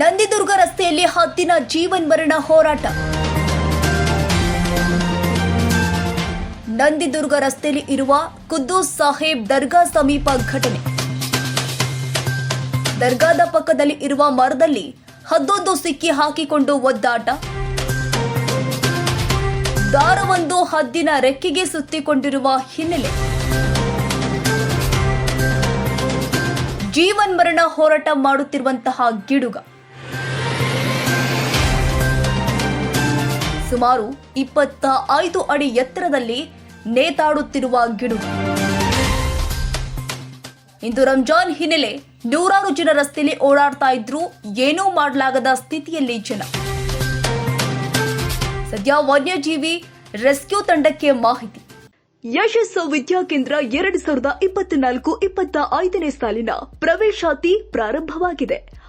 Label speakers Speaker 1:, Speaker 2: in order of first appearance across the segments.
Speaker 1: ನಂದಿದುರ್ಗ ರಸ್ತೆಯಲ್ಲಿ ಹದ್ದಿನ ಜೀವನ್ ಮರಣ ಹೋರಾಟ. ನಂದಿದುರ್ಗ ರಸ್ತೆಯಲ್ಲಿ ಇರುವ ಕುದ್ದೂಸ್ ಸಾಹೇಬ್ ದರ್ಗಾ ಸಮೀಪ ಘಟನೆ. ದರ್ಗಾದ ಪಕ್ಕದಲ್ಲಿ ಇರುವ ಮರದಲ್ಲಿ ಹದ್ದೊಂದು ಸಿಕ್ಕಿ ಹಾಕಿಕೊಂಡು ಒದ್ದಾಟ. ದಾರವೊಂದು ಹದ್ದಿನ ರೆಕ್ಕೆಗೆ ಸುತ್ತಿಕೊಂಡಿರುವ ಹಿನ್ನೆಲೆ. ಜೀವನ್ ಮರಣ ಹೋರಾಟ ಮಾಡುತ್ತಿರುವಂತಹ ಗಿಡುಗ. ಸುಮಾರು ಇಪ್ಪತ್ತ ಐದು ಅಡಿ ಎತ್ತರದಲ್ಲಿ ನೇತಾಡುತ್ತಿರುವ ಗಿಡುಗು ಇಂದು ರಂಜಾನ್ ಹಿನ್ನೆಲೆ ನೂರಾರು ಜನ ರಸ್ತೆಯಲ್ಲಿ ಓಡಾಡ್ತಾ ಇದ್ರು ಏನೂ ಮಾಡಲಾಗದ ಸ್ಥಿತಿಯಲ್ಲಿ ಜನ. ಸದ್ಯ ವನ್ಯಜೀವಿ ರೆಸ್ಕ್ಯೂ ತಂಡಕ್ಕೆ ಮಾಹಿತಿ. ಯಶಸ್ಸು ವಿದ್ಯಾಕೇಂದ್ರ ಎರಡು ಸಾವಿರದ ಇಪ್ಪತ್ನಾಲ್ಕು ಇಪ್ಪತ್ತ ಐದನೇ ಸಾಲಿನ ಪ್ರವೇಶಾತಿ ಪ್ರಾರಂಭವಾಗಿದೆ.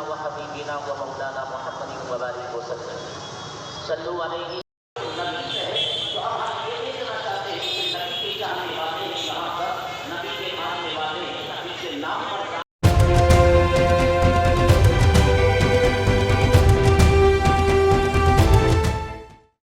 Speaker 2: ونبينا وحبيبنا ومولانا محمد وبارك وسلم صلوا عليه